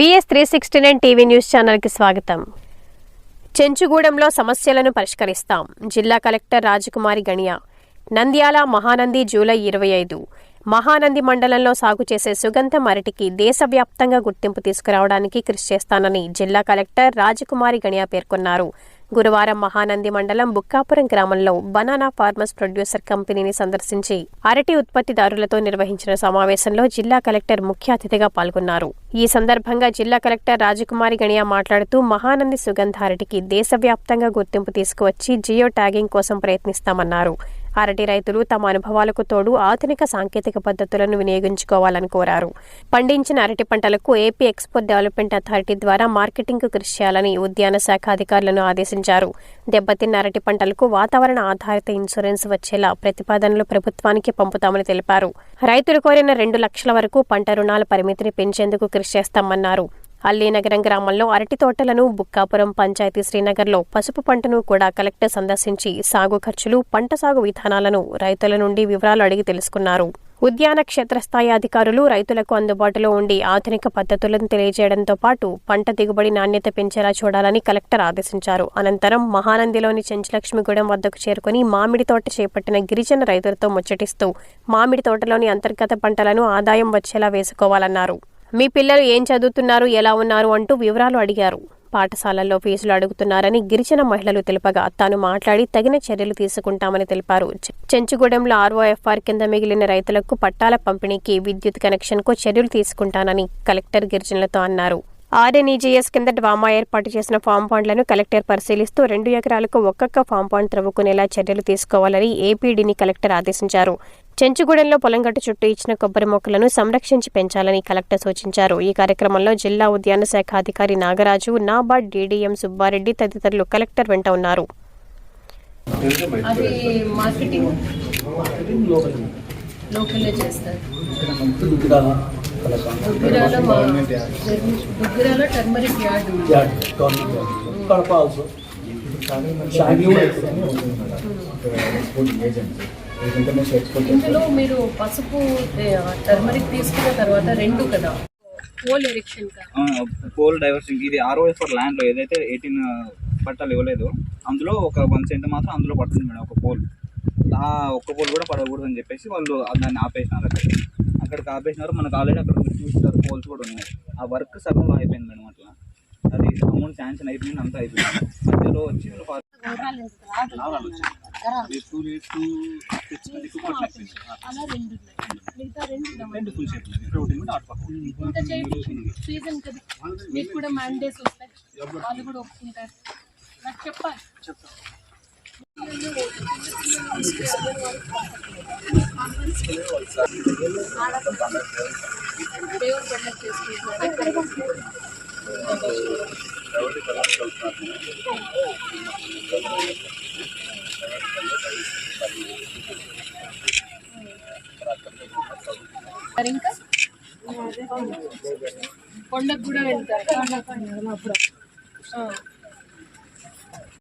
BS three sixty nine TV news ఛానల్కి స్వాగతం. చెంచుగూడెంలో సమస్యలను పరిష్కరిస్తాం. జిల్లా కలెక్టర్ రాజకుమారి గణియా. నంద్యాల మహానంది జూలై ఇరవై ఐదు. మహానంది మండలంలో సాగు చేసే సుగంధం అరటికి దేశవ్యాప్తంగా గుర్తింపు తీసుకురావడానికి కృషి చేస్తానని జిల్లా కలెక్టర్ రాజకుమారి గణియా పేర్కొన్నారు. గురువారం మహానంది మండలం బుక్కాపురం గ్రామంలో బనానా ఫార్మర్స్ ప్రొడ్యూసర్ కంపెనీని సందర్శించి అరటి ఉత్పత్తిదారులతో నిర్వహించిన సమావేశంలో జిల్లా కలెక్టర్ ముఖ్య అతిథిగా పాల్గొన్నారు. ఈ సందర్భంగా జిల్లా కలెక్టర్ రాజకుమారి గణియా మాట్లాడుతూ మహానంది సుగంధ అరటికి దేశవ్యాప్తంగా గుర్తింపు తీసుకువచ్చి జియో ట్యాగింగ్ కోసం ప్రయత్నిస్తామన్నారు. అరటి రైతులు తమ అనుభవాలకు తోడు ఆధునిక సాంకేతిక పద్ధతులను వినియోగించుకోవాలని కోరారు. పండించిన అరటి పంటలకు ఏపీ ఎక్స్పోర్ట్ డెవలప్మెంట్ అథారిటీ ద్వారా మార్కెటింగ్కు కృషి చేయాలని ఉద్యాన శాఖ అధికారులను ఆదేశించారు. దెబ్బతిన్న అరటి పంటలకు వాతావరణ ఆధారిత ఇన్సూరెన్స్ వచ్చేలా ప్రతిపాదనలు ప్రభుత్వానికి పంపుతామని తెలిపారు. రైతులు కోరిన రెండు లక్షల వరకు పంట రుణాల పరిమితిని పెంచేందుకు కృషి చేస్తామన్నారు. అల్లీనగరం గ్రామంలో అరటి తోటలను బుక్కాపురం పంచాయతీ శ్రీనగర్లో పసుపు పంటను కూడా కలెక్టర్ సందర్శించి సాగు ఖర్చులు పంట సాగు విధానాలను రైతుల నుండి వివరాలు అడిగి తెలుసుకున్నారు. ఉద్యాన క్షేత్రస్థాయి అధికారులు రైతులకు అందుబాటులో ఉండి ఆధునిక పద్ధతులను తెలియజేయడంతో పాటు పంట దిగుబడి నాణ్యత పెంచేలా చూడాలని కలెక్టర్ ఆదేశించారు. అనంతరం మహానందిలోని చెంచులక్ష్మిగూడెం వద్దకు చేరుకుని మామిడి తోట చేపట్టిన గిరిజన రైతులతో ముచ్చటిస్తూ మామిడి తోటలోని అంతర్గత పంటలను ఆదాయం వచ్చేలా వేసుకోవాలన్నారు. మీ పిల్లలు ఏం చదువుతున్నారు ఎలా ఉన్నారు అంటూ వివరాలు అడిగారు. పాఠశాలల్లో ఫీజులు అడుగుతున్నారని గిరిజన మహిళలు తెలుపగా తాను మాట్లాడి తగిన చర్యలు తీసుకుంటామని తెలిపారు. చెంచుగూడెంలో ఆర్ఓఎఫ్ఆర్ కింద మిగిలిన రైతులకు పట్టాల పంపిణీకి విద్యుత్ కనెక్షన్కు చర్యలు తీసుకుంటానని కలెక్టర్ గిరిజనులతో అన్నారు. ఆర్ఎన్ఈజీఎస్ కింద డ్వామా ఏర్పాటు చేసిన ఫామ్ పాండ్లను కలెక్టర్ పరిశీలిస్తూ రెండు ఎకరాలకు ఒక్కొక్క ఫామ్ పాండ్ త్రవ్వుకునేలా చర్యలు తీసుకోవాలని ఏపీడీని కలెక్టర్ ఆదేశించారు. చెంచుగూడెంలో పొలంగట్టు చుట్టూ ఇచ్చిన కొబ్బరి మొక్కలను సంరక్షించి పెంచాలని కలెక్టర్ సూచించారు. ఈ కార్యక్రమంలో జిల్లా ఉద్యాన శాఖ అధికారి నాగరాజు నాబార్డ్ డీడీఎం సుబ్బారెడ్డి తదితరులు కలెక్టర్ వెంట ఉన్నారు. అది మార్కెటింగ్? లోకల్లో చేస్తారు. దుగ్గిరాల మా దుగ్గిరాల టర్మరిక్ యార్డ్ ఉంది. కడప ఆల్సో షాంగ్లీ కూడా ఇందులో మీరు పసుపు టర్మరిక్ తీసుకున్న తర్వాత రెండు కదా. పోల్ ఎరిక్షన్ పోల్ డైవర్సింగ్ ఇది ఆర్ఓఎఫ్ ఫర్ ల్యాండ్లో ఏదైతే ఎయిటీన్ పట్టాలు ఇవ్వలేదు అందులో ఒక వన్ సెంట్ మాత్రం అందులో పడుతుంది మేడం ఒక పోల్ ఆ ఒక్క పోల్ కూడా పడకూడదు అని చెప్పేసి వాళ్ళు దాన్ని ఆపేసినారు అక్కడ. అక్కడికి ఆపేసినారు. మనకు ఆల్రెడీ అక్కడ చూస్తారు పోల్స్ కూడా ఉన్నాయి. ఆ వర్క్ సగంలో అయిపోయింది మేడం అట్లా. అది అమౌంట్ శాంక్షన్ అయిపోయింది అంతా అయిపోయింది. మధ్యలో వచ్చి రెండు ఫుల్ షేప్ మీకు కూడా వస్తాయి. వాళ్ళు కూడా ఒప్పుకుంటారు. నాకు చెప్పాలి. మరి ఇంకా? కొండకు కూడా వెళ్తారు. ఆ.